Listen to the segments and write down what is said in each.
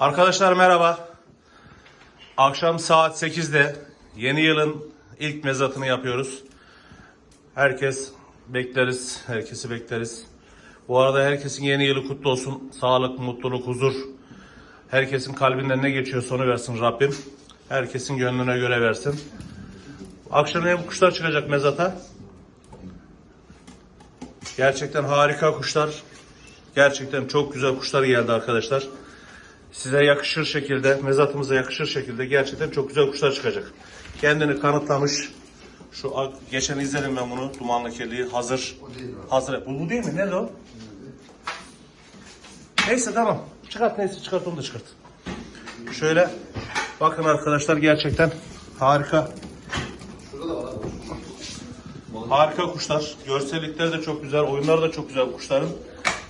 Arkadaşlar merhaba. Akşam saat 8'de yeni yılın ilk mezatını yapıyoruz. Herkes bekleriz, herkesi bekleriz. Bu arada herkesin yeni yılı kutlu olsun. Sağlık, mutluluk, huzur. Herkesin kalbinden ne geçiyorsa onu versin Rabbim. Herkesin gönlüne göre versin. Akşam hem kuşlar çıkacak mezata. Gerçekten harika kuşlar. Gerçekten çok güzel kuşlar geldi arkadaşlar. Size yakışır şekilde, mezatımıza yakışır şekilde gerçekten çok güzel kuşlar çıkacak. Kendini kanıtlamış. Şu geçen izledim ben bunu. Dumanlı kirliği hazır. Hazır. Bu, bu değil mi? Nerede o? Neyse tamam. Çıkart neyse çıkart onu da çıkart. Şöyle bakın arkadaşlar gerçekten harika. Harika kuşlar. Görsellikleri de çok güzel. Oyunları da çok güzel kuşların.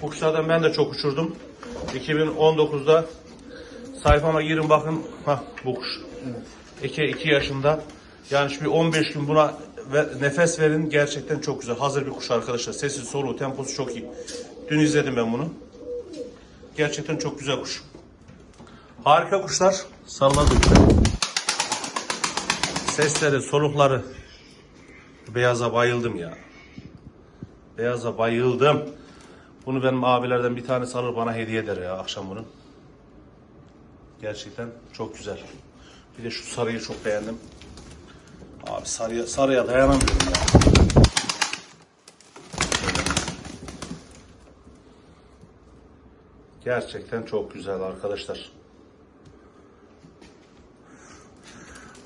Bu kuşlardan ben de çok uçurdum. 2019'da sayfama girin bakın. Hah bu kuş. 2, 2 yaşında. Yani şimdi 15 gün buna ve- nefes verin. Gerçekten çok güzel. Hazır bir kuş arkadaşlar. Sesi, soluğu, temposu çok iyi. Dün izledim ben bunu. Gerçekten çok güzel kuş. Harika kuşlar. Salladı. Sesleri, solukları. Beyaza bayıldım ya. Beyaza bayıldım. Bunu benim abilerden bir tanesi alır bana hediye eder ya akşam bunu. Gerçekten çok güzel. Bir de şu sarıyı çok beğendim. Abi sarıya, sarıya dayanamıyorum ya. Gerçekten çok güzel arkadaşlar.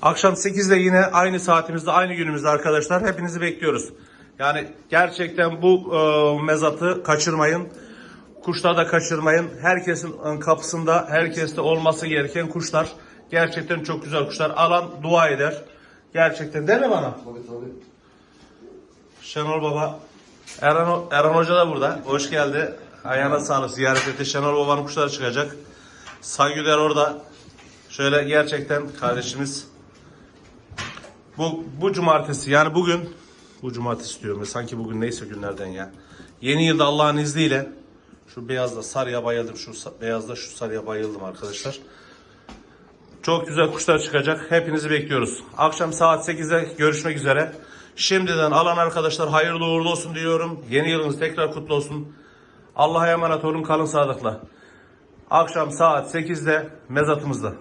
Akşam 8'de yine aynı saatimizde, aynı günümüzde arkadaşlar. Hepinizi bekliyoruz. Yani gerçekten bu e, mezatı kaçırmayın. Kuşları da kaçırmayın. Herkesin ön kapısında, herkeste olması gereken kuşlar. Gerçekten çok güzel kuşlar. Alan dua eder. Gerçekten değil mi bana? Tabii tabii. Şenol Baba. Erhan, Erhan Hoca da burada. Hoş geldi. Ayağına sağlık ziyaret etti. Şenol Baba'nın kuşları çıkacak. Saygıdeğer orada. Şöyle gerçekten kardeşimiz. Bu, bu cumartesi yani bugün bu cumartesi diyorum ya sanki bugün neyse günlerden ya. Yeni yılda Allah'ın izniyle şu beyazda sarıya bayıldım. Şu beyazda şu sarıya bayıldım arkadaşlar. Çok güzel kuşlar çıkacak. Hepinizi bekliyoruz. Akşam saat 8'de görüşmek üzere. Şimdiden alan arkadaşlar hayırlı uğurlu olsun diyorum. Yeni yılınız tekrar kutlu olsun. Allah'a emanet olun. Kalın sağlıkla. Akşam saat 8'de mezatımızda.